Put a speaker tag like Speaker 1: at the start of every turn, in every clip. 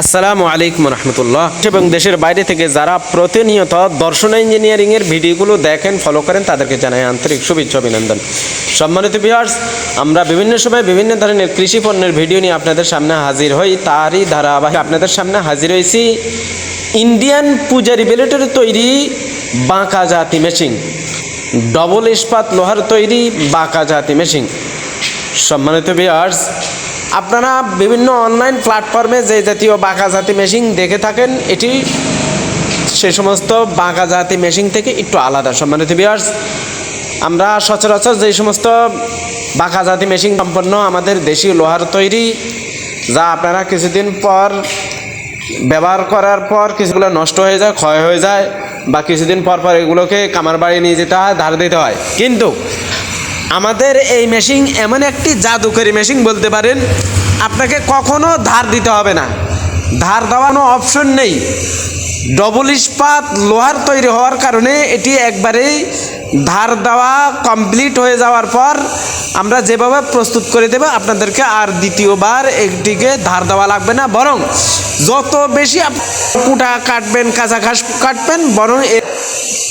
Speaker 1: আসসালামু আলাইকুম রহমতুল্লাহ। এবং দেশের বাইরে থেকে যারা প্রতিনিয়ত দর্শন ইঞ্জিনিয়ারিং এর ভিডিওগুলো দেখেন ফলো করেন, তাদেরকে জানাই আন্তরিক শুভেচ্ছা, অভিনন্দন। সম্মানিত ভিউয়ার্স আমরা বিভিন্ন সময় বিভিন্ন ধরনের কৃষি পণ্যের ভিডিও নিয়ে আপনাদের সামনে হাজির হই। তারই ধারাবাহিক আপনাদের সামনে হাজির হয়েছি ইন্ডিয়ান পূজারি বেলেটের তৈরি বাঁকা জাতি মেশিন ডবল ইস্পাত লোহার তৈরি বাঁকা জাতি মেশিন সম্মানিত ভিউয়ার্স আপনারা বিভিন্ন অনলাইন প্ল্যাটফর্মে যে জাতীয় বাঁকা জাতি মেশিন দেখে থাকেন, এটি সে সমস্ত বাঁকা জাতি মেশিন থেকে একটু আলাদা, সম্মানিত ভিউয়ার্স আমরা সচরাচর যে সমস্ত বাঁকা জাতি মেশিন সম্পন্ন আমাদের দেশীয় লোহার তৈরি, যা আপনারা কিছুদিন পর ব্যবহার করার পর কিছুগুলো নষ্ট হয়ে যায়, ক্ষয় হয়ে যায়, বা কিছুদিন পর পর এগুলোকে কামার বাড়ি নিয়ে যেতে হয়, ধার দিতে হয়। কিন্তু আমাদের এই মেশিন এমন একটি জাদুকরি মেশিন বলতে পারেন, আপনাকে কখনো ধার দিতে হবে না। ধার দেওয়ানো অপশন নেই। ডবল ইস্পাত লোহার তৈরি হওয়ার কারণে এটি একবারেই ধার দেওয়া কমপ্লিট হয়ে যাওয়ার পর আমরা যেভাবে প্রস্তুত করে দেবো, আপনাদেরকে আর দ্বিতীয়বার একটিকে ধার দেওয়া লাগবে না, বরং যত বেশি কুটা কাটবেন, কাঁচা ঘাস কাটবেন, বরং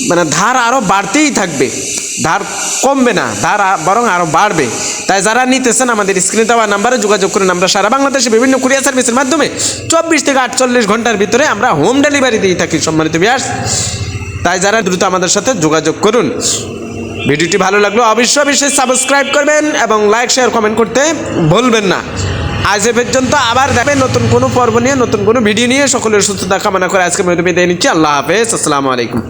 Speaker 1: মানে ধার আরও বাড়তেই থাকবে। ধার কমবে না, ধার বরং আরও বাড়বে। তাই যারা নিতেছেন আমাদের স্ক্রিনে দেওয়া নাম্বারে যোগাযোগ করুন আমরা সারা বাংলাদেশে বিভিন্ন কুরিয়ার সার্ভিসের মাধ্যমে চব্বিশ থেকে আটচল্লিশ ঘণ্টার ভিতরে আমরা হোম ডেলিভারি দিয়ে থাকি, সম্মানিত বিয়াস তাই যারা দ্রুত আমাদের সাথে যোগাযোগ করুন। ভিডিওটি ভালো লাগল, অবশ্যই অবশ্যই সাবস্ক্রাইব করবেন এবং লাইক শেয়ার কমেন্ট করতে ভুলবেন না। আজ এ পর্যন্ত আবার দেখবেন নতুন কোনো পর্ব নিয়ে, নতুন কোনো ভিডিও নিয়ে। সকলের সুস্থতা কামনা করে আজকে বিদায় নিচ্ছি। আল্লাহ হাফেজ। আসসালামু আলাইকুম।